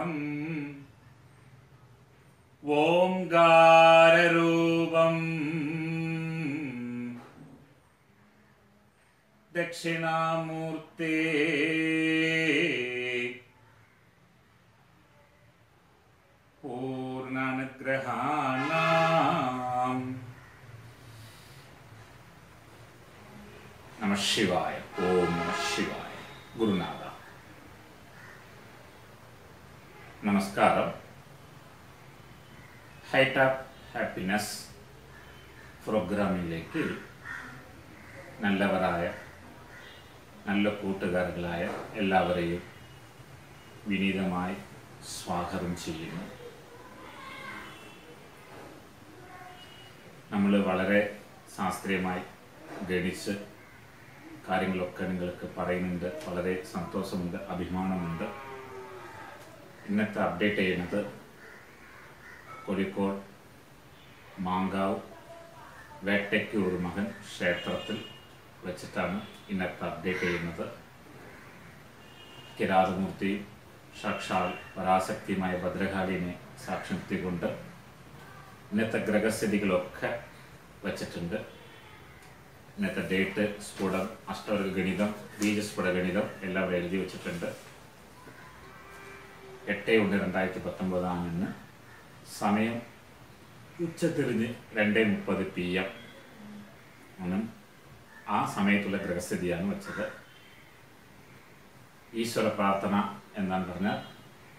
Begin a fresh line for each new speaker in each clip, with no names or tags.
शरणम् ओङ्काररूपम् दक्षिणामूर्ते पूर्णानुग्रहाणाम् नमः शिवाय നമസ്കാരം. ഹൈറ്റ് ആപ്പ് ഹാപ്പിനെസ് പ്രോഗ്രാമിലേക്ക് നല്ലവരായ നല്ല കൂട്ടുകാരികളായ എല്ലാവരെയും വിനീതമായി സ്വാഗതം ചെയ്യുന്നു. നമ്മൾ വളരെ ശാസ്ത്രീയമായി ഗണിച്ച് കാര്യങ്ങളൊക്കെ നിങ്ങൾക്ക് പറയുന്നുണ്ട്. വളരെ സന്തോഷമുണ്ട് അഭിമാനമുണ്ട്. ഇന്നത്തെ അപ്ഡേറ്റ് ചെയ്യുന്നത് കോഴിക്കോട് മാങ്കാവ് വേട്ടയ്ക്കൂർ മകൻ ക്ഷേത്രത്തിൽ വെച്ചിട്ടാണ് ഇന്നത്തെ അപ്ഡേറ്റ് ചെയ്യുന്നത്. കിരാതമൂർത്തി സാക്ഷാൽ പരാശക്തിയുമായ ഭദ്രകാളിനെ സാക്ഷി നിർത്തിക്കൊണ്ട് ഇന്നത്തെ ഗ്രഹസ്ഥിതികളൊക്കെ വച്ചിട്ടുണ്ട്. ഇന്നത്തെ ഡേറ്റ് സ്ഫുടം അഷ്ടവർഗ ഗണിതം ബീജസ്ഫുട ഗണിതം എല്ലാം എഴുതി വെച്ചിട്ടുണ്ട്. എട്ട് ഒന്ന് രണ്ടായിരത്തി പത്തൊമ്പതാം ഇന്ന് സമയം ഉച്ചതിരിഞ്ഞ് രണ്ട് മുപ്പത് പി എം. ആണ്. ആ സമയത്തുള്ള ഗ്രഹസ്ഥിതിയാണ് വെച്ചത്. ഈശ്വര പ്രാർത്ഥന എന്നാണ് പറഞ്ഞാൽ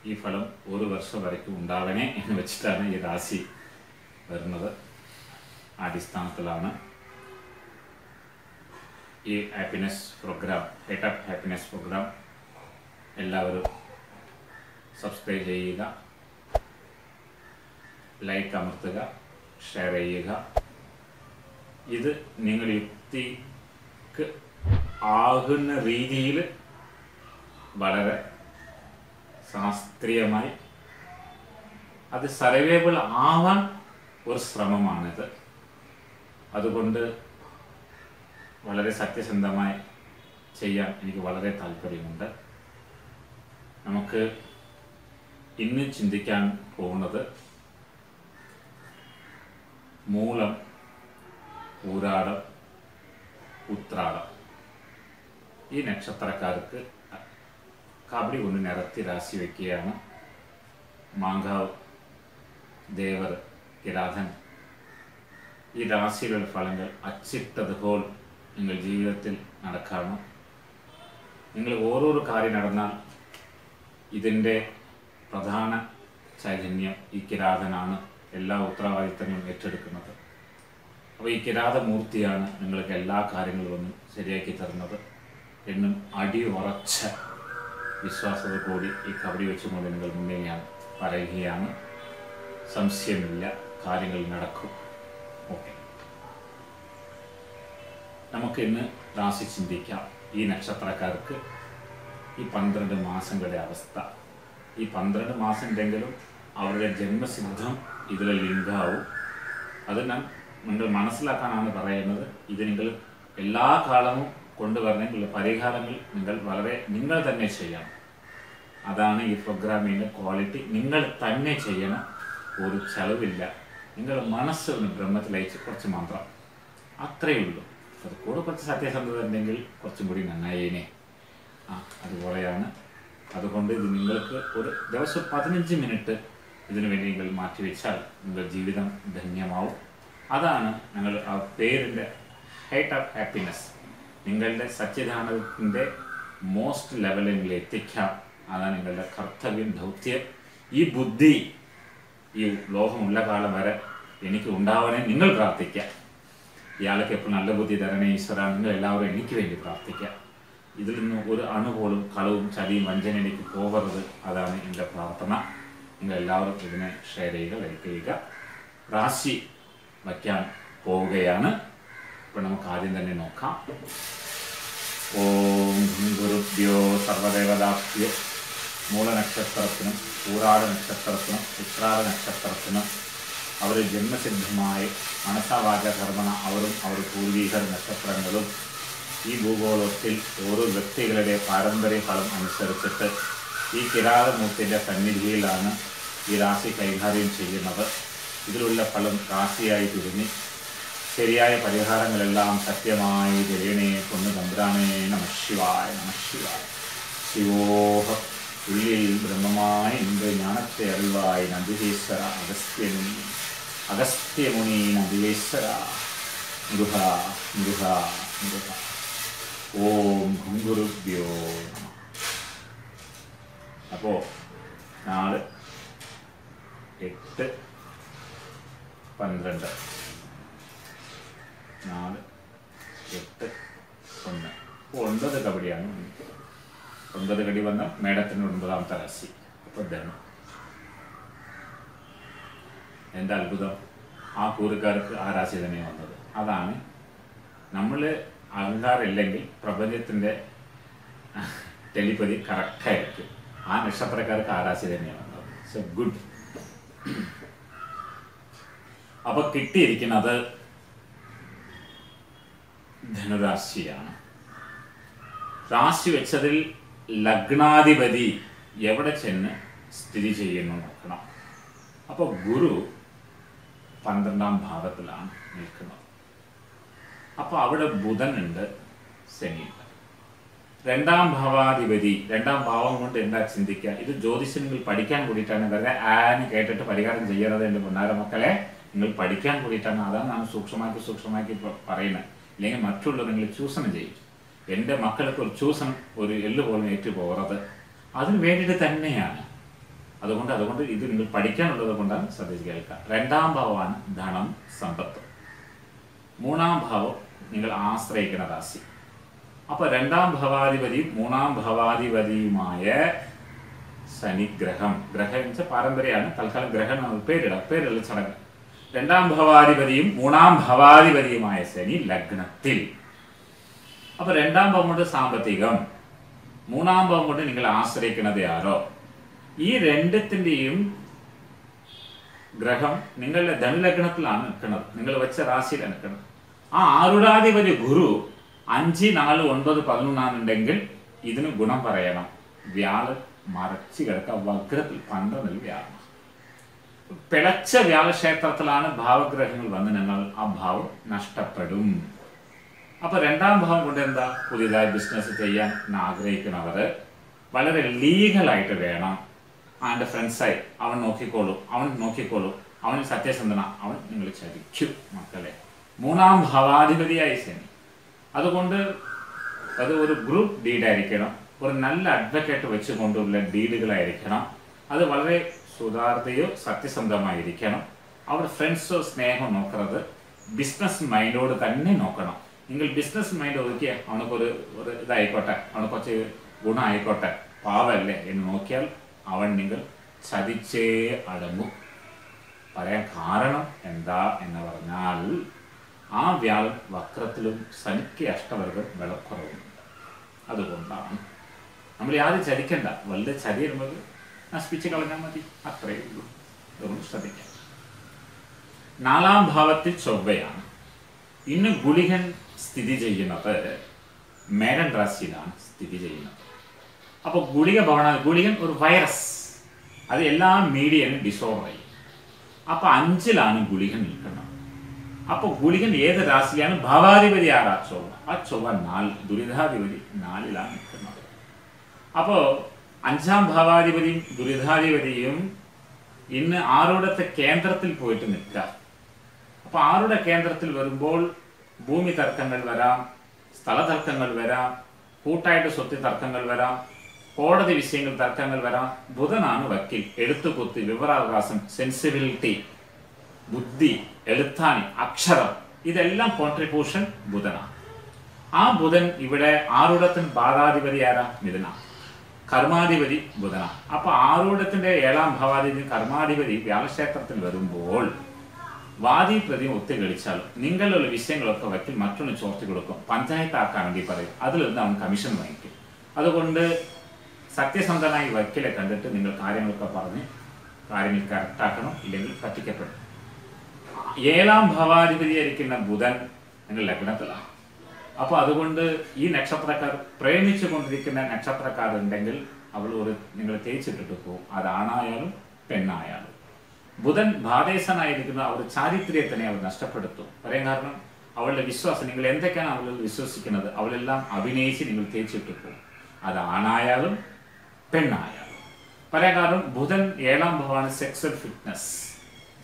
ഈ ഫലം ഒരു വർഷം വരയ്ക്കും ഉണ്ടാവണേ എന്ന് വെച്ചിട്ടാണ് ഈ രാശി വരുന്നത്. അടിസ്ഥാനത്തിലാണ് ഈ happiness program head of happiness program. എല്ലാവരും സബ്സ്ക്രൈബ് ചെയ്യുക ലൈക്ക് അമർത്തുക ഷെയർ ചെയ്യുക. ഇത് നിങ്ങൾ യുക്തിക്ക് ആകുന്ന രീതിയിൽ വളരെ ശാസ്ത്രീയമായി അത് സർവേബിൾ ആവാൻ ഒരു ശ്രമമാണിത്. അതുകൊണ്ട് വളരെ സത്യസന്ധമായി ചെയ്യാൻ എനിക്ക് വളരെ താല്പര്യമുണ്ട്. നമുക്ക് ഇന്ന് ചിന്തിക്കാൻ പോകുന്നത് മൂലം ഊരാടം ഉത്രാടം. ഈ നക്ഷത്രക്കാർക്ക് കബഡി കൊണ്ട് നിരത്തി രാശി വയ്ക്കുകയാണ് മാങ്കാവ് ദേവർ കിരാതൻ ഈ രാശികളുടെ ഫലങ്ങൾ അച്ചിട്ടതുപോൽ നിങ്ങൾ ജീവിതത്തിൽ നടക്കാണ്. നിങ്ങൾ ഓരോരോ കാര്യം നടന്നാൽ ഇതിന്റെ പ്രധാന ചൈതന്യം ഈ കിരാതനാണ്. എല്ലാ ഉത്തരവാദിത്തങ്ങളും ഏറ്റെടുക്കുന്നത്. അപ്പോൾ ഈ കിരാതമൂർത്തിയാണ് നിങ്ങൾക്ക് എല്ലാ കാര്യങ്ങളും ഒന്ന് ശരിയാക്കി തരുന്നത് എന്നും അടി ഉറച്ച വിശ്വാസത്തോടു കൂടി ഈ കബഡി വെച്ചുകൊണ്ട് നിങ്ങൾ മുന്നേ ഞാൻ പറയുകയാണ്. സംശയമില്ല കാര്യങ്ങൾ നടക്കും. ഓക്കെ. നമുക്ക് ഇന്ന് രാശി ചിന്തിക്കാം. ഈ നക്ഷത്രക്കാർക്ക് ഈ പന്ത്രണ്ട് മാസങ്ങളുടെ അവസ്ഥ. ഈ പന്ത്രണ്ട് മാസം ഉണ്ടെങ്കിലും അവരുടെ ജന്മസിദ്ധം ഇതിൽ ലിങ്കാവും അത് നിങ്ങൾ മനസ്സിലാക്കാനാണ് പറയുന്നത്. ഇത് നിങ്ങൾ എല്ലാ കാലവും കൊണ്ടുവരണമെങ്കിൽ പരിഹാരങ്ങൾ നിങ്ങൾ വളരെ നിങ്ങൾ തന്നെ ചെയ്യണം. അതാണ് ഈ പ്രോഗ്രാമിന്റെ ക്വാളിറ്റി. നിങ്ങൾ തന്നെ ചെയ്യണം. ഒരു ചെലവില്ല. നിങ്ങൾ മനസ്സ് ബ്രഹ്മത്തിൽ അയച്ച് കുറച്ച് മാത്രം അത്രയേ ഉള്ളൂ. അത് കൂടെ കുറച്ച് സത്യസന്ധത ഉണ്ടെങ്കിൽ കുറച്ചും കൂടി നന്നായേനെ. ആ അതുപോലെയാണ് അതുകൊണ്ട് ഇത് നിങ്ങൾക്ക് ഒരു ദിവസം പതിനഞ്ച് മിനിറ്റ് ഇതിനു വേണ്ടി നിങ്ങൾ മാറ്റിവെച്ചാൽ നിങ്ങളുടെ ജീവിതം ധന്യമാവും. അതാണ് ഞങ്ങൾ ആ പേരിന്റെ ഹൈറ്റ് ഓഫ് ഹാപ്പിനെസ് നിങ്ങളുടെ സച്ചിദാനത്തിന്റെ മോസ്റ്റ് ലെവലിൽ നിങ്ങൾ എത്തിക്കാം. അതാണ് നിങ്ങളുടെ കർത്തവ്യം ദൗത്യം. ഈ ബുദ്ധി ഈ ലോകമുള്ള കാലം വരെ എനിക്ക് ഉണ്ടാവണേ നിങ്ങൾ പ്രാർത്ഥിക്കുക. ഇയാൾക്ക് എപ്പോൾ നല്ല ബുദ്ധി തരണേ ഈശ്വര നിങ്ങൾ എല്ലാവരും എനിക്ക് വേണ്ടി പ്രാർത്ഥിക്കുക. ഇതിൽ നിന്ന് ഒരു അണുപോലും കളവും ചതിയും വഞ്ചനയിലേക്ക് പോകരുത്. അതാണ് എന്റെ പ്രാർത്ഥന. നിങ്ങൾ എല്ലാവരും ഇതിനെ ഷെയർ ചെയ്യുക ലൈക്ക് ചെയ്യുക. രാശി വയ്ക്കാൻ പോവുകയാണ്. ഇപ്പം നമുക്ക് ആദ്യം തന്നെ നോക്കാം. ഓം ഗുരുഭ്യോ സർവദേവതാഭ്യോ മൂലനക്ഷത്രത്തിനും പൂരാട നക്ഷത്രത്തിനും ഉത്രാട നക്ഷത്രത്തിനും അവർ ജന്മസിദ്ധമായി മനസാവാചകർമ്മണ അവരും അവർ പൂർവീകർ നക്ഷത്രങ്ങളും ഈ ഭൂഗോളത്തിൽ ഓരോ വ്യക്തികളുടെ പാരമ്പര്യ ഫലം അനുസരിച്ചിട്ട് ഈ കിരാതമൂർത്തിന്റെ സന്നിധിയിലാണ് ഈ രാശി കൈകാര്യം ചെയ്യുന്നത്. ഇതിലുള്ള ഫലം രാശിയായി തിരിഞ്ഞ് ശരിയായ പരിഹാരങ്ങളെല്ലാം സത്യമായി ജലീണേ നമ ശിവായ നമ ശിവായ. ശിവോഹ ഉള്ളിൽ ബ്രഹ്മമായി ഇന്ദ്ര ജ്ഞാനത്തെ അറിവായി നന്ദികേശ്വര അഗസ്ത്യമുനി അഗസ്ത്യമുനി നന്ദികേശ്വര മൃഹ മൃഹ മൃഹ ഓം ഗുരുഭ്യോ അപ്പോ നാല് എട്ട് പന്ത്രണ്ട്. നാല് എട്ട് ഒന്ന്. ഒൻപത് കബഡിയാണ് ഒൻപത് കടി വന്ന മേടത്തിന്റെ ഒൻപതാമത്തെ രാശി. അപ്പോൾ ധനം എന്റെ അത്ഭുതം? ആ കൂറുകാർക്ക് ആ രാശി തന്നെ വന്നത്. അതാണ് നമ്മൾ അഹങ്കാരമില്ലെങ്കിൽ പ്രപഞ്ചത്തിന്റെ ടെലിപ്പതി കറക്റ്റായിരിക്കും. ആ നക്ഷത്രക്കാർക്ക് ആരാശി തന്നെയാണ് സോ ഗുഡ് അപ്പോൾ കിട്ടിയിരിക്കുന്നത് ധനുരാശിയാണ്. രാശി വെച്ചതിൽ ലഗ്നാധിപതി എവിടെ ചെന്ന് സ്ഥിതി ചെയ്യുന്നു നോക്കണം. അപ്പോൾ ഗുരു പന്ത്രണ്ടാം ഭാവത്തിലാണ് നിൽക്കുന്നത്. അപ്പോൾ അവിടെ ബുധനുണ്ട് ശനിയുണ്ട് രണ്ടാം ഭാവാധിപതി രണ്ടാം ഭാവം കൊണ്ട് എന്താ ചിന്തിക്കുക? ഇത് ജ്യോതിഷങ്ങൾ പഠിക്കാൻ കൂടിയിട്ടാണ് വെറുതെ ആന് കേട്ടിട്ട് പരിഹാരം ചെയ്യരുത് എന്റെ പൊന്നാര മക്കളെ. നിങ്ങൾ പഠിക്കാൻ കൂടിയിട്ടാണ്. അതാണ് ഞാൻ സൂക്ഷ്മമാക്കി സൂക്ഷ്മമാക്കി പറയുന്നത്. അല്ലെങ്കിൽ മറ്റുള്ളവർ നിങ്ങൾ ചൂഷണം ചെയ്യും. എന്റെ മക്കൾക്ക് ഒരു ചൂഷണം ഒരു എള്ളു പോലും ഏറ്റു പോകുന്നത് അതിന് വേണ്ടിയിട്ട് തന്നെയാണ്. അതുകൊണ്ട് അതുകൊണ്ട് ഇത് നിങ്ങൾ പഠിക്കാനുള്ളത് കൊണ്ടാണ് ശ്രദ്ധിച്ച് കേൾക്കുക. രണ്ടാം ഭാവമാണ് ധനം സമ്പത്ത്. മൂന്നാം ഭാവം നിങ്ങൾ ആശ്രയിക്കുന്ന രാശി അപ്പൊ രണ്ടാം ഭവാധിപതിയും മൂന്നാം ഭവാധിപതിയുമായ ശനിഗ്രഹം. ഗ്രഹം എന്ന് വെച്ചാൽ പാരമ്പര്യമാണ് തൽക്കാലം ഗ്രഹം പേരിടാം. പേരുള്ള ചടങ്ങ്. രണ്ടാം ഭവാധിപതിയും മൂന്നാം ഭവാധിപതിയുമായ ശനി ലഗ്നത്തിൽ. അപ്പൊ രണ്ടാം ഭാവം കൊണ്ട് സാമ്പത്തികം. മൂന്നാം ഭാവം കൊണ്ട് നിങ്ങൾ ആശ്രയിക്കുന്നത് ആരോ? ഈ രണ്ടത്തിന്റെയും ഗ്രഹം നിങ്ങളുടെ ധനുലഗ്നത്തിലാണ് നിൽക്കുന്നത്. നിങ്ങൾ വെച്ച രാശിയിലാണ് നിൽക്കുന്നത്. ആ ആറുടാധിപതി ഗുരു അഞ്ച് നാല് ഒൻപത് പതിനൊന്നാണെന്നുണ്ടെങ്കിൽ ഇതിന് ഗുണം പറയണം. വ്യാൾ മറച്ചു കിടക്കുക. വക്രത്തിൽ പന്ത്രണ്ടിൽ വ്യാഴം പിളച്ച വ്യാഴക്ഷേത്രത്തിലാണ് ഭാവഗ്രഹങ്ങൾ വന്ന് ഞങ്ങൾ ആ ഭാവം നഷ്ടപ്പെടും. അപ്പൊ രണ്ടാം ഭാവം കൊണ്ട് എന്താ? പുതിയതായി ബിസിനസ് ചെയ്യാൻ ആഗ്രഹിക്കുന്നവർ വളരെ ലീഗലായിട്ട് വേണം. അവന്റെ ഫ്രണ്ട്സായി അവൻ നോക്കിക്കോളൂ. അവൻ നോക്കിക്കോളൂ. അവൻ സത്യസന്ധന. അവൻ നിങ്ങൾ ചതിക്കും മക്കളെ. മൂന്നാം ഭാവാധിപതിയായി ശനി അതുകൊണ്ട് അത് ഒരു ഗ്രൂപ്പ് ഡീഡായിരിക്കണം ഒരു നല്ല അഡ്വക്കേറ്റ് വെച്ചുകൊണ്ടുള്ള ഡീഡുകളായിരിക്കണം അത് വളരെ സുതാർത്ഥയോ സത്യസന്ധമായിരിക്കണം. അവർ ഫ്രണ്ട്സോ സ്നേഹം നോക്കുന്നത് ബിസിനസ് മൈൻഡോട് തന്നെ നോക്കണം. നിങ്ങൾ ബിസിനസ് മൈൻഡ് ഒതുക്കിയ അവനക്കൊരു ഒരു ഇതായിക്കോട്ടെ അവന് കുറച്ച് ഗുണമായിക്കോട്ടെ പാവല്ലേ എന്ന് നോക്കിയാൽ അവൻ നിങ്ങൾ ചതിച്ചേ അടങ്ങും. പറയാൻ കാരണം എന്താ എന്ന് പറഞ്ഞാൽ ആ വ്യാഴം വക്രത്തിലും ശനിക്ക് അഷ്ടവർഗം വിളക്കുറവുണ്ട് അതുകൊണ്ടാണ് നമ്മൾ ആരും ചതിക്കണ്ട വലുത് ചതി വരുമ്പോൾ നശിപ്പിച്ച് കളഞ്ഞാൽ മതി. അത്രയേ ഉള്ളൂ. അതുകൊണ്ട് ശ്രദ്ധിക്കാം. നാലാം ഭാവത്തിൽ ചൊവ്വയാണ്. ഇന്ന് ഗുളികൻ സ്ഥിതി ചെയ്യുന്നത് മേടൻ രാശിയിലാണ് സ്ഥിതി ചെയ്യുന്നത്. അപ്പോൾ ഗുളിക ഭവന ഗുളികൻ ഒരു വൈറസ് അത് എല്ലാ മീഡിയനും ഡിസോർഡർ ചെയ്യും. അപ്പൊ അഞ്ചിലാണ് ഗുളികൻ നിൽക്കുന്നത്. അപ്പൊ ഗുളികൻ ഏത് രാശിയാണ് ഭാവാധിപതി ആരാ ചൊവ്വ ആ ചൊവ്വ നാല് ദുരിതാധിപതി നാലിലാണ് നിൽക്കുന്നത്. അപ്പോ അഞ്ചാം ഭാവാധിപതിയും ദുരിതാധിപതിയും ഇന്ന് ആറുടത്തെ കേന്ദ്രത്തിൽ പോയിട്ട് നിൽക്കുക. അപ്പൊ ആറുടെ കേന്ദ്രത്തിൽ വരുമ്പോൾ ഭൂമി തർക്കങ്ങൾ വരാം സ്ഥല തർക്കങ്ങൾ വരാം കൂട്ടായിട്ട് സ്വത്ത് തർക്കങ്ങൾ വരാം കോടതി വിഷയങ്ങൾ തർക്കങ്ങൾ വരാം. ബുധനാണ് വക്കീൽ. എഴുത്തുകുത്തി വിവരാവകാശം സെൻസിബിലിറ്റി. ബുദ്ധി എഴുത്താണി അക്ഷരം ഇതെല്ലാം കോൺട്രിബ്യൂഷൻ ബുധനാണ്. ആ ബുധൻ ഇവിടെ ആറുടത്തിന് ബാധാധിപതി ആരാ? മിഥുന കർമാധിപതി ബുധന അപ്പൊ ആറൂഢത്തിന്റെ ഏഴാം ഭാവാധിപതി കർമാധിപതി വ്യാഴക്ഷേത്രത്തിൽ വരുമ്പോൾ വാദി പ്രതി ഒത്തുകളിച്ചാലും നിങ്ങളുടെ വിഷയങ്ങളൊക്കെ വയ്ക്കും മറ്റൊന്ന് ചോർത്തി കൊടുക്കും. പഞ്ചായത്ത് ആക്കാൻ വേണ്ടി പറയും. അതിൽ നിന്ന് അവൻ കമ്മീഷൻ വാങ്ങിക്കും. അതുകൊണ്ട് സത്യസന്ധനായി വക്കീലെ കണ്ടിട്ട് നിങ്ങൾ കാര്യങ്ങളൊക്കെ പറഞ്ഞ് കാര്യങ്ങൾ കറക്റ്റാക്കണം ഇല്ലെങ്കിൽ പറ്റിക്കപ്പെടും. ഏഴാം ഭവാധിപതിയായിരിക്കുന്ന ബുധൻ നിങ്ങൾ ലഗ്നത്തിലാണ് അപ്പോൾ അതുകൊണ്ട് ഈ നക്ഷത്രക്കാർ പ്രേമിച്ചു കൊണ്ടിരിക്കുന്ന നക്ഷത്രക്കാരുണ്ടെങ്കിൽ അവൾ ഒരു നിങ്ങൾ തേച്ചിട്ടിട്ട് പോകും അതാണായാലും പെണ്ണായാലും. ബുധൻ ഭാവേശനായിരിക്കുന്ന. അവർ ചാരിത്ര്യത്തിനെ അവർ നഷ്ടപ്പെടുത്തും. പറയാൻ കാരണം അവളുടെ വിശ്വാസം നിങ്ങൾ എന്തൊക്കെയാണ് അവളിൽ വിശ്വസിക്കുന്നത്? അവളെല്ലാം അഭിനയിച്ച് നിങ്ങൾ തേച്ചിട്ട് പോകും അതാണായാലും പെണ്ണായാലും. പറയാൻ കാരണം ബുധൻ ഏഴാം ഭവാണ് സെക്സൽ ഫിറ്റ്നസ്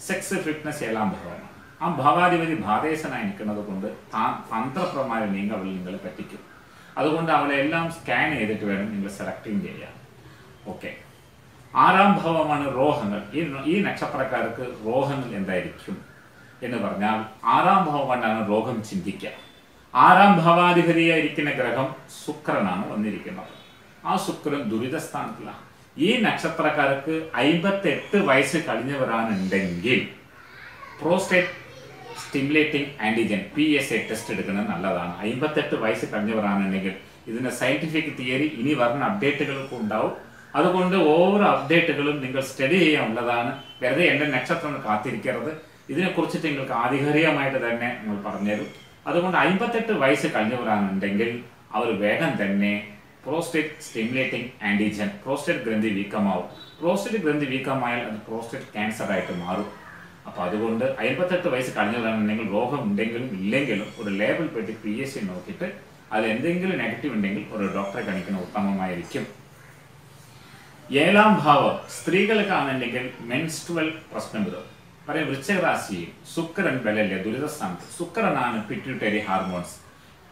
സെക്സ് ഫിറ്റ്നസ് ഏഴാം ഭാവമാണ് ആ ഭാവാധിപതി ഭാവേശനായി നിൽക്കുന്നത് കൊണ്ട് താ തന്ത്രപ്രമായ നീങ്ങ അവൾ നിങ്ങളെ പറ്റിക്കും. അതുകൊണ്ട് അവളെ എല്ലാം സ്കാൻ ചെയ്തിട്ട് വേണം നിങ്ങൾ സെലക്ടിങ് ചെയ്യാൻ. ഓക്കെ ആറാം ഭാവമാണ് റോഹങ്ങൾ ഈ ഈ നക്ഷത്രക്കാർക്ക് റോഹങ്ങൾ എന്തായിരിക്കും എന്ന് പറഞ്ഞാൽ ആറാം ഭാവം കൊണ്ടാണ് രോഗം ചിന്തിക്കുക. ആറാം ഭാവാധിപതിയായിരിക്കുന്ന ഗ്രഹം ശുക്രനാണ് വന്നിരിക്കുന്നത്. ആ ശുക്രൻ ദുരിതസ്ഥാനത്തിലാണ്. ഈ നക്ഷത്രക്കാർക്ക് അമ്പത്തെട്ട് വയസ്സ് കഴിഞ്ഞവരാണെന്നുണ്ടെങ്കിൽ prostate stimulating antigen P S A test എടുക്കുന്നത് നല്ലതാണ്. അമ്പത്തെട്ട് വയസ്സ് കഴിഞ്ഞവരാണെന്നുണ്ടെങ്കിൽ ഇതിന്റെ സയന്റിഫിക് തിയറി ഇനി വരുന്ന അപ്ഡേറ്റുകൾക്ക് ഉണ്ടാവും. അതുകൊണ്ട് ഓരോ അപ്ഡേറ്റുകളും നിങ്ങൾ സ്റ്റഡി ചെയ്യാനുള്ളതാണ്. വെറുതെ എന്റെ നക്ഷത്രം കാത്തിരിക്കരുത്. ഇതിനെക്കുറിച്ചിട്ട് നിങ്ങൾക്ക് ആധികാരികമായിട്ട് തന്നെ നിങ്ങൾ പറഞ്ഞുതരും. അതുകൊണ്ട് അമ്പത്തെട്ട് വയസ്സ് കഴിഞ്ഞവരാണെന്നുണ്ടെങ്കിൽ അവർ വേഗം തന്നെ പ്രോസ്റ്റേറ്റ് സ്റ്റിമുലേറ്റിംഗ് ആന്റിജൻ പ്രോസ്റ്റേറ്റ് ഗ്രന്ഥി വീക്കമാവും. പ്രോസ്റ്റേറ്റ് ഗ്രന്ഥി വീക്കമായാൽ അത് പ്രോസ്റ്റേറ്റ് ക്യാൻസർ ആയിട്ട് മാറും. അപ്പോൾ അതുകൊണ്ട് അമ്പത്തെട്ട് വയസ്സ് കഴിഞ്ഞവരാണെന്നുണ്ടെങ്കിൽ രോഗം ഉണ്ടെങ്കിലും ഇല്ലെങ്കിലും ഒരു ലേബൽ പെട്ടി പി എസ് സി നോക്കിയിട്ട് അതിൽ എന്തെങ്കിലും നെഗറ്റീവ് ഉണ്ടെങ്കിൽ ഒരു ഡോക്ടറെ കാണിക്കുന്നത് ഉത്തമമായിരിക്കും. ഏഴാം ഭാവം. സ്ത്രീകൾക്കാണെന്നുണ്ടെങ്കിൽ മെൻസ്ട്രുവൽ പ്രശ്നം വരും പറയും വൃശ്ചരാശിയിൽ ശുക്രൻ ബലല്ലേ ദുരിതസ്ഥാനത്ത്. ശുക്രനാണ് pituitary hormones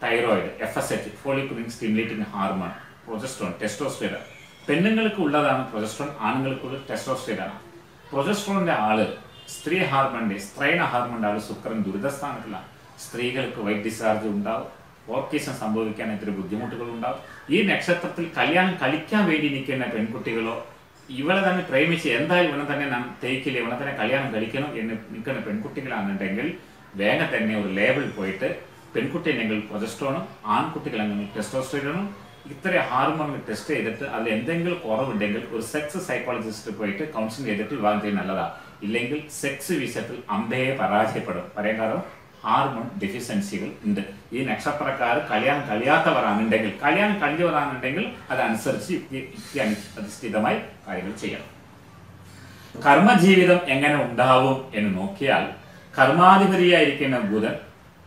thyroid F S H follicle stimulating hormone progesterone testosterone പെണ്ണുങ്ങൾക്ക് ഉള്ളതാണ് പ്രൊജസ്ട്രോൺ ആണുങ്ങൾക്കുള്ള ടെസ്റ്റോസ്റ്റെറാണ് പ്രൊജസ്ട്രോണിന്റെ ആൾ സ്ത്രീ ഹാർമോണിന്റെ സ്ത്രൈണ ഹാർമോണിന്റെ ആൾ ശുക്രൻ ദുരിതസ്ഥാനത്തിലാണ് സ്ത്രീകൾക്ക് വൈറ്റ് ഡിസ്ചാർജ് ഉണ്ടാവും ഓർക്കേഷൻ സംഭവിക്കാൻ ഇത്തിരി ബുദ്ധിമുട്ടുകൾ ഉണ്ടാവും. ഈ നക്ഷത്രത്തിൽ കല്യാണം കളിക്കാൻ വേണ്ടി നിൽക്കുന്ന പെൺകുട്ടികളോ ഇവളെ തന്നെ പ്രേമിച്ച് എന്തായാലും ഇവനെ തന്നെ നാം തേക്കില്ല ഇവനെ തന്നെ കല്യാണം കഴിക്കണം എന്ന് നിൽക്കുന്ന പെൺകുട്ടികളാണെന്നുണ്ടെങ്കിൽ വേഗം തന്നെ ഒരു ലേബിൾ പോയിട്ട് പെൺകുട്ടി എന്നെങ്കിൽ പ്രൊജസ്ട്രോണും ആൺകുട്ടികളെങ്കിൽ ടെസ്റ്റോസ്റ്റോണും ഇത്ര ഹാർമോൺ ടെസ്റ്റ് ചെയ്തിട്ട് അതിൽ എന്തെങ്കിലും കുറവുണ്ടെങ്കിൽ ഒരു സെക്സ് സൈക്കോളജിസ്റ്റ് പോയിട്ട് കൗൺസിലിംഗ് ചെയ്തിട്ട് വിവാഹം ചെയ്യുന്നത് നല്ലതാണ് ഇല്ലെങ്കിൽ സെക്സ് വിഷയത്തിൽ അമ്പയെ പരാജയപ്പെടും. പറയാൻ കാരണം ഹാർമോൺ ഡെഫിഷ്യൻസികൾ ഉണ്ട്. ഈ നക്ഷത്രക്കാർ കല്യാണം കഴിയാത്തവരാണെന്നുണ്ടെങ്കിൽ കല്യാണം കഴിഞ്ഞവരാണെന്നുണ്ടെങ്കിൽ അതനുസരിച്ച് അധിഷ്ഠിതമായി കാര്യങ്ങൾ ചെയ്യണം. കർമ്മജീവിതം എങ്ങനെ ഉണ്ടാവും എന്ന് നോക്കിയാൽ കർമാധിപതിയായിരിക്കുന്ന ബുധൻ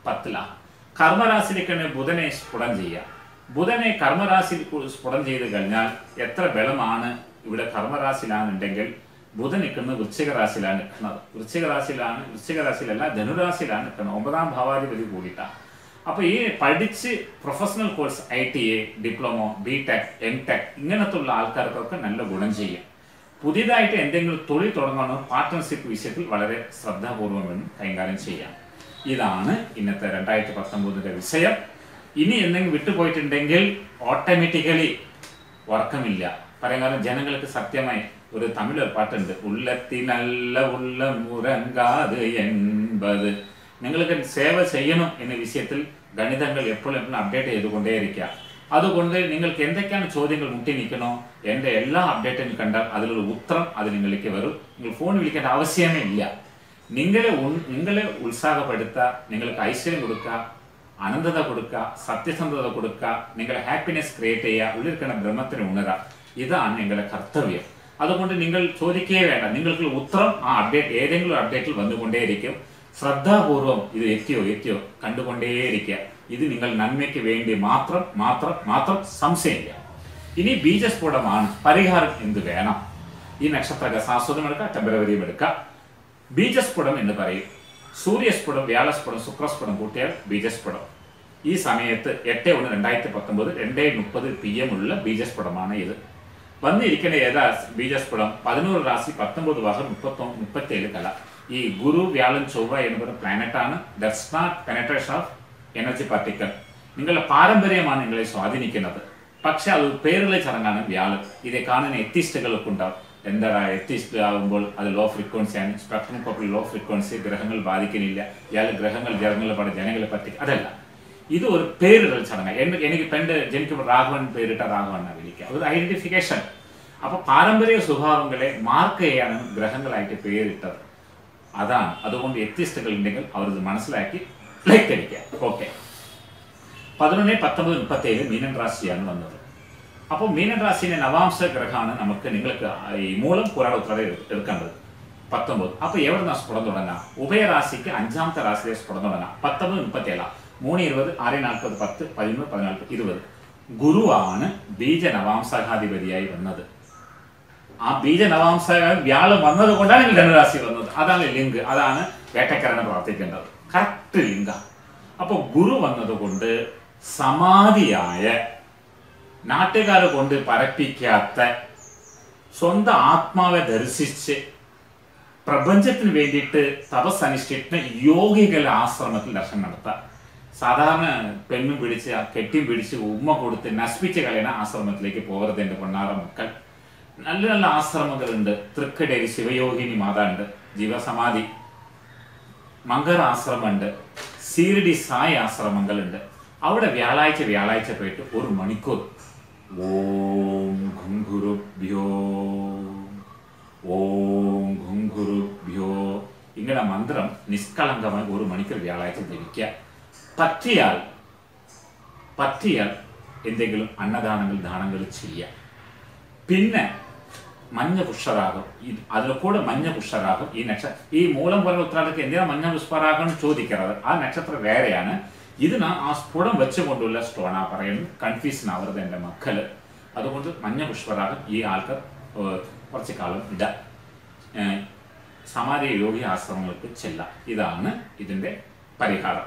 പത്തിലാണ്. കർമ്മരാശിയിലേക്കാണ് ബുധനെ സ്ഫുടം ചെയ്യുക. ബുധനെ കർമ്മരാശിയിൽ സ്ഫുടം ചെയ്ത് കഴിഞ്ഞാൽ എത്ര ബലമാണ് ഇവിടെ കർമ്മരാശിയിലാണെന്നുണ്ടെങ്കിൽ ബുധൻ നിൽക്കുന്നത് വൃശ്ചിക രാശിയിലാണ് നിൽക്കുന്നത്. വൃശ്ചിക രാശിയിലാണ് വൃശ്ചിക രാശിയിലല്ല ധനുരാശിയിലാണ് നിൽക്കുന്നത്. ഒമ്പതാം ഭാവാധിപതി കൂടിയിട്ടാണ്. അപ്പൊ ഈ പഠിച്ച് professional course I T A diploma B tech M tech ഇങ്ങനത്തെ ഉള്ള ആൾക്കാർക്കൊക്കെ നല്ല ഗുണം ചെയ്യും. പുതിയതായിട്ട് എന്തെങ്കിലും തൊഴിൽ തുടങ്ങണോ പാർട്ട്ണർഷിപ്പ് വിഷയത്തിൽ വളരെ ശ്രദ്ധാപൂർവം കൈകാര്യം ചെയ്യാം ഇതാണ് ഇന്നത്തെ രണ്ടായിരത്തി പത്തൊമ്പതിന്റെ വിഷയം. ഇനി എന്തെങ്കിലും വിട്ടുപോയിട്ടുണ്ടെങ്കിൽ ഓട്ടോമാറ്റിക്കലി വർക്കമില്ല പറയാൻ കാരണം ജനങ്ങൾക്ക് സത്യമായി ഒരു തമിഴ് ഒരു പാട്ടുണ്ട്. ഉള്ളത്തിനല്ല ഉള്ള മുരങ്കാത് എൺപത്. നിങ്ങൾക്ക് സേവ ചെയ്യണം എന്ന വിഷയത്തിൽ ഗണിതങ്ങൾ എപ്പോഴും എപ്പോഴും അപ്ഡേറ്റ് ചെയ്തുകൊണ്ടേയിരിക്കുക. അതുകൊണ്ട് നിങ്ങൾക്ക് എന്തൊക്കെയാണ് ചോദ്യങ്ങൾ മുട്ടി നിൽക്കണോ എന്റെ എല്ലാ അപ്ഡേറ്റും കണ്ടാൽ അതിലൊരു ഉത്തരം അത് നിങ്ങളിലേക്ക് വരും. നിങ്ങൾ ഫോൺ വിളിക്കേണ്ട ആവശ്യമേ ഇല്ല. നിങ്ങളെ നിങ്ങളെ ഉത്സാഹപ്പെടുത്തുക നിങ്ങൾക്ക് ഐശ്വര്യം കൊടുക്കുക അനന്തത കൊടുക്കുക സത്യസന്ധത കൊടുക്കുക നിങ്ങളെ ഹാപ്പിനെസ് ക്രിയേറ്റ് ചെയ്യുക ഉള്ളിരിക്കണ ബ്രഹ്മത്തിന് ഉണരുക. ഇതാണ് നിങ്ങളുടെ കർത്തവ്യം. അതുകൊണ്ട് നിങ്ങൾ ചോദിക്കേ വേണ്ട. നിങ്ങൾക്ക് ഉത്തരം ആ അപ്ഡേറ്റ് ഏതെങ്കിലും അപ്ഡേറ്റിൽ വന്നുകൊണ്ടേയിരിക്കും. ശ്രദ്ധാപൂർവം ഇത് എത്തിയോ എത്തിയോ കണ്ടുകൊണ്ടേയിരിക്കുക. ഇത് നിങ്ങൾ നന്മയ്ക്ക് വേണ്ടി മാത്രം മാത്രം മാത്രം സംശയമില്ല ഇനി ബീജസ്ഫോടമാണ്. പരിഹാരം എന്ത് വേണം? ഈ നക്ഷത്ര സാസ്വതം എടുക്കുക ടെമ്പറവരിയും എടുക്കുക ബീജസ്ഫുടം എന്ന് പറയും. സൂര്യസ്ഫുടം വ്യാഴസ്ഫുടം ശുക്രസ്ഫുടം കൂട്ടിയാൽ ബീജസ്ഫുടം ഈ സമയത്ത് എട്ട് ഒന്ന് രണ്ടായിരത്തി പത്തൊമ്പത് രണ്ടേ മുപ്പത് പി എം ഉള്ള ബീജസ്ഫുടമാണ് ഇത്. വന്നിരിക്കുന്ന ഏതാ ബീജസ്ഫുടം പതിനോറ് രാശി പത്തൊമ്പത് വഹം മുപ്പത്തൊ മുപ്പത്തേഴ് കല. ഈ ഗുരു വ്യാഴം ചൊവ്വ എന്ന് പറയുന്ന പ്ലാനറ്റ് ആണ് does not penetration of energy particle നിങ്ങളുടെ പാരമ്പര്യമാണ് നിങ്ങളെ സ്വാധീനിക്കുന്നത്. പക്ഷെ അത് പേരുള്ള ചടങ്ങാണ് വ്യാഴം ഇതേ കാണുന്ന എത്തിസ്റ്റുകളൊക്കെ എന്താടാ എത്തിസ്റ്റ് ആകുമ്പോൾ അത് ലോ ഫ്രീക്വൻസിയാണ് സ്പെക്ട്രം കോപ്പിൽ ലോ ഫ്രീക്വൻസി ഗ്രഹങ്ങൾ ബാധിക്കുന്നില്ല ഇയാൾ ഗ്രഹങ്ങൾ ജനങ്ങളെ ജനങ്ങളെ പറ്റി അതല്ല. ഇത് ഒരു പേരിടൽ ചടങ്ങ്. എന്നെ- എനിക്ക് പെണ്ട് ജനിക്കുമ്പോൾ രാഘവൻ പേരിട്ട രാഘവൻ എന്നാണ് വിളിക്കുക ഒരു ഐഡന്റിഫിക്കേഷൻ അപ്പൊ പാരമ്പര്യ സ്വഭാവങ്ങളെ മാർക്ക് ചെയ്യാൻ ഗ്രഹങ്ങളായിട്ട് പേരിട്ടത്. അതാണ്. അതുകൊണ്ട് വ്യത്യസ്തകൾ ഉണ്ടെങ്കിൽ അവർ ഇത് മനസ്സിലാക്കി ലൈക്ക് അടിക്കുക. ഓക്കെ പതിനൊന്ന് പത്തൊമ്പത് മുപ്പത്തേഴ് മീനൻ രാശിയാണ് വന്നത്. അപ്പോൾ മീനൻ രാശിയിലെ നവാംശ ഗ്രഹമാണ് നമുക്ക് നിങ്ങൾക്ക് ഈ മൂലം പുരാട ഉത്തരവ് എടുക്കേണ്ടത് പത്തൊമ്പത് അപ്പൊ എവിടെ നിന്നാ സ്ഫുടം തുടങ്ങാം ഉഭയരാശിക്ക് അഞ്ചാമത്തെ രാശിയിലെ സ്ഫുടം തുടങ്ങാം പത്തൊമ്പത് മുപ്പത്തേഴാം മൂന്ന് ഇരുപത് ആറ് നാൽപ്പത് പത്ത് പതിമൂന്ന് പതിനാല് ഇരുപത് ഗുരുവാണ് ബീജ നവാംശകാധിപതിയായി വന്നത് ആ ബീജ നവാംശകാരം വ്യാഴം വന്നത് കൊണ്ടാണ് ഈ ധനുരാശി വന്നത്. അതാണ് ലിങ്ക്. അതാണ് വേട്ടക്കാരനെ പ്രാർത്ഥിക്കേണ്ടത്. Correct link. അപ്പൊ ഗുരു വന്നത് കൊണ്ട് സമാധിയായ നാട്ടുകാരെ കൊണ്ട് പരപ്പിക്കാത്ത സ്വന്തം ആത്മാവെ ദർശിച്ച് പ്രപഞ്ചത്തിന് വേണ്ടിയിട്ട് തപസ് അനുഷ്ഠിക്കുന്ന യോഗികളുടെ ആശ്രമത്തിൽ ദർശനം നടത്താം. സാധാരണ പെണ്ണും പിടിച്ച് കെട്ടിയും പിടിച്ച് ഉമ്മ കൊടുത്ത് നശിപ്പിച്ച് കളയണ ആശ്രമത്തിലേക്ക് പോകരുത് എന്റെ പൊണ്ണാറ മക്കൾ. നല്ല നല്ല ആശ്രമങ്ങളുണ്ട്. തൃക്കടേരി ശിവയോഗിനി മാതാ ഉണ്ട് ജീവസമാധി മങ്കർ ആശ്രമമുണ്ട് സീരടി സായി ആശ്രമങ്ങളുണ്ട്. അവിടെ വ്യാഴാഴ്ച വ്യാഴാഴ്ച പോയിട്ട് ഒരു മണിക്കൂർ ഓം ഗുരുഭ്യോ ഓം ഗുരുഭ്യോ ഇങ്ങനെ മന്ത്രം നിഷ്കളങ്കമായി ഒരു മണിക്കൂർ വ്യാഴാഴ്ച ജപിക്കുക. പറ്റിയാൽ പറ്റിയാൽ എന്തെങ്കിലും അന്നദാനങ്ങൾ ദാനങ്ങൾ ചെയ്യുക. പിന്നെ മഞ്ഞ പുഷ്പരാഗം. ഇത് അതിൽ കൂടെ മഞ്ഞ പുഷ്പരാഗം ഈ നക്ഷത്ര ഈ മൂലം പോലെ ഉത്രാടത്തിൽ എന്തിനാണ് മഞ്ഞ പുഷ്പരാഗം ചോദിക്കുന്നത് ആ നക്ഷത്രം വേറെയാണ്. ഇതിന് ആ സ്ഫുടം വെച്ചുകൊണ്ടുള്ള സ്റ്റോണാ പറയുന്നത്. കൺഫ്യൂഷൻ ആവരുത് എന്റെ മക്കൾ. അതുകൊണ്ട് മഞ്ഞ പുഷ്പരാഗം ഈ ആൾക്ക് കുറച്ച് കാലം ഇട. സമാധി യോഗി ആശ്രമങ്ങൾക്ക് ചെല്ല. ഇതാണ് ഇതിന്റെ പരിഹാരം.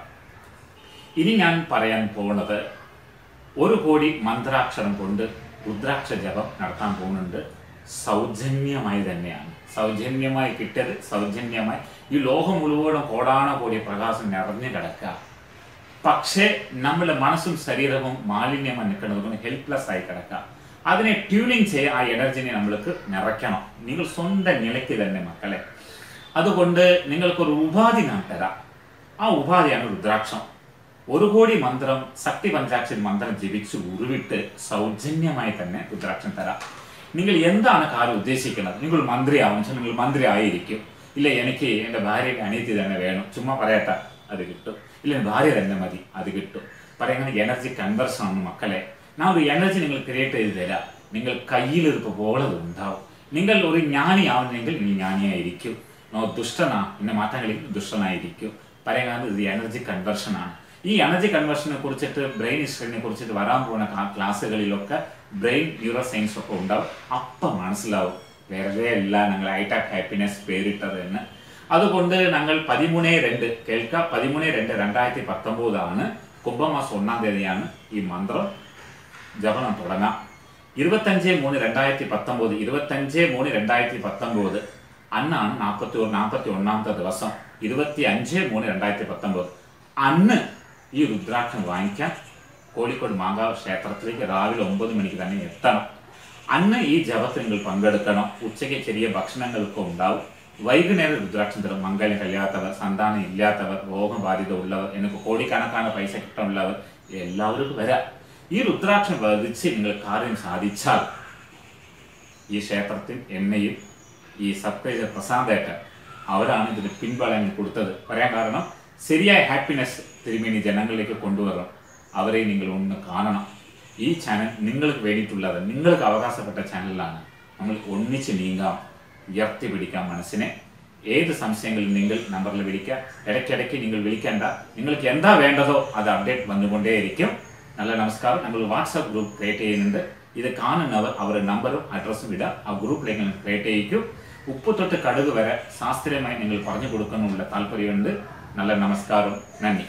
ഇനി ഞാൻ പറയാൻ പോകുന്നത് ഒരു കോടി മന്ത്രാക്ഷരം കൊണ്ട് രുദ്രാക്ഷ ജപം നടത്താൻ പോകുന്നുണ്ട് സൗജന്യമായി തന്നെയാണ്. സൗജന്യമായി കിട്ടിയത് സൗജന്യമായി. ഈ ലോകം മുഴുവനും കോടാണ കോടി പ്രകാശം നിറഞ്ഞു കിടക്കുക. പക്ഷേ നമ്മുടെ മനസ്സും ശരീരവും മാലിന്യമായി നിൽക്കുന്നത് ഹെൽപ്ലെസ് ആയി കിടക്കുക. അതിനെ ട്യൂണിങ് ചെയ്യുക ആ എനർജിനെ നമ്മൾക്ക് നിറയ്ക്കണം. നിങ്ങൾ സ്വന്തം നിലയ്ക്ക് തന്നെ മക്കളെ. അതുകൊണ്ട് നിങ്ങൾക്കൊരു ഉപാധി ഞാൻ തരാം. ആ ഉപാധിയാണ് രുദ്രാക്ഷം. ഒരു കോടി മന്ത്രം ശക്തി പഞ്ചാക്ഷൻ മന്ത്രം ജപിച്ച് ഉരുവിട്ട് സൗജന്യമായി തന്നെ രുദ്രാക്ഷം തരാം. നിങ്ങൾ എന്താണ് കാര്യം ഉദ്ദേശിക്കുന്നത്? നിങ്ങൾ മന്ത്രിയാവും വെച്ചാൽ നിങ്ങൾ മന്ത്രി ആയിരിക്കും ഇല്ല എനിക്ക് എന്റെ ഭാര്യയുടെ അനിയത്തി തന്നെ വേണം. ചുമ്മാ പറയട്ടെ അത് കിട്ടും. ഇല്ല ഭാര്യ തന്നെ മതി അത് കിട്ടും. പറയുന്നത് എനർജി കൺവേർഷൻ ആണ് മക്കളെ. ഞാൻ ഒരു എനർജി നിങ്ങൾ ക്രിയേറ്റ് ചെയ്ത് തരാം. നിങ്ങൾ കയ്യിലിരുപ്പ് പോലെ ഉണ്ടാവും. നിങ്ങൾ ഒരു ജ്ഞാനിയാവുന്നെങ്കിൽ നീ ജ്ഞാനിയായിരിക്കും. നോ ദുഷ്ടനാ എന്നെ മാറ്റാൻ കഴിയും ദുഷ്ടനായിരിക്കും. പറയുന്നത് ഇത് എനർജി കൺവേർഷൻ ആണ്. ഈ എനർജി കൺവേർഷനെ കുറിച്ചിട്ട് ബ്രെയിൻ ഹിസ്റ്ററിനെ കുറിച്ചിട്ട് വരാൻ പോകുന്ന ക്ലാസ്സുകളിലൊക്കെ ബ്രെയിൻ ന്യൂറോ സയൻസ് ഒക്കെ ഉണ്ടാവും. അപ്പം മനസ്സിലാവും. വെറുതെ അല്ല ഞങ്ങൾ ഓഫ് ഹാപ്പിനെസ് പേരിട്ടത് എന്ന്. അതുകൊണ്ട് ഞങ്ങൾ പതിമൂന്ന് രണ്ട് കേൾക്ക പതിമൂന്ന് രണ്ട് രണ്ടായിരത്തി പത്തൊമ്പതാണ് കുംഭമാസം ഒന്നാം തീയതിയാണ് ഈ മന്ത്രം. ജപനം തുടങ്ങാം. ഇരുപത്തഞ്ച് മൂന്ന് രണ്ടായിരത്തി പത്തൊമ്പത് ഇരുപത്തഞ്ച് മൂന്ന് രണ്ടായിരത്തി പത്തൊമ്പത്. അന്നാണ് നാൽപ്പത്തി ഒരു നാൽപ്പത്തി ഒന്നാമത്തെ ദിവസം. ഇരുപത്തി അഞ്ച് മൂന്ന് രണ്ടായിരത്തി പത്തൊമ്പത്. അന്ന് ഈ രുദ്രാക്ഷം വാങ്ങിക്കാൻ കോഴിക്കോട് മാങ്കാവ് ക്ഷേത്രത്തിലേക്ക് രാവിലെ ഒമ്പത് മണിക്ക് തന്നെ എത്തണം. അന്ന് ഈ ജപത്തിൽ നിങ്ങൾ പങ്കെടുക്കണം. ഉച്ചയ്ക്ക് ചെറിയ ഭക്ഷണങ്ങളൊക്കെ ഉണ്ടാവും. വൈകുന്നേരം രുദ്രാക്ഷം തരും മംഗലം കഴിയാത്തവർ സന്താനം ഇല്ലാത്തവർ രോഗബാധിത ഉള്ളവർ എനിക്ക് കോടിക്കണക്കാണ് പൈസ കിട്ടാനുള്ളവർ എല്ലാവരും വരാം. ഈ രുദ്രാക്ഷം വധിച്ച് നിങ്ങൾ കാര്യം സാധിച്ചാൽ ഈ ക്ഷേത്രത്തിൽ എന്നെയും ഈ സബ്സ്ക്രൈബർ പ്രസാദേട്ട അവരാണ് ഇതിന് പിൻബലങ്ങൾ കൊടുത്തത്. പറയാൻ കാരണം ശരിയായ ഹാപ്പിനെസ് തിരുമേനി ജനങ്ങളിലേക്ക് കൊണ്ടുവരണം. അവരെ നിങ്ങൾ ഒന്ന് കാണണം. ഈ ചാനൽ നിങ്ങൾക്ക് വേണ്ടിയിട്ടുള്ളത് നിങ്ങൾക്ക് അവകാശപ്പെട്ട ചാനലാണ് നമ്മൾ ഒന്നിച്ച് നീങ്ങാം. ഉയർത്തി പിടിക്കാം മനസ്സിനെ. ഏത് സംശയങ്ങളിൽ നിങ്ങൾ നമ്പറിൽ വിളിക്കുക. ഇടയ്ക്കിടയ്ക്ക് നിങ്ങൾ വിളിക്കേണ്ട. നിങ്ങൾക്ക് എന്താ വേണ്ടതോ അത് അപ്ഡേറ്റ് വന്നുകൊണ്ടേയിരിക്കും. നല്ല നമസ്കാരം. നമ്മൾ വാട്സപ്പ് ഗ്രൂപ്പ് ക്രിയേറ്റ് ചെയ്യുന്നുണ്ട്. ഇത് കാണുന്നവർ അവരുടെ നമ്പറും അഡ്രസ്സും ഇടുക. ആ ഗ്രൂപ്പിലേക്ക് നിങ്ങൾ ക്രിയേറ്റ് ചെയ്യിക്കും. ഉപ്പ് തൊട്ട് കടുക് വരെ ശാസ്ത്രീയമായി നിങ്ങൾ പറഞ്ഞു കൊടുക്കുന്നുള്ള താല്പര്യമുണ്ട്. നല്ല നമസ്കാരം. നന്ദി.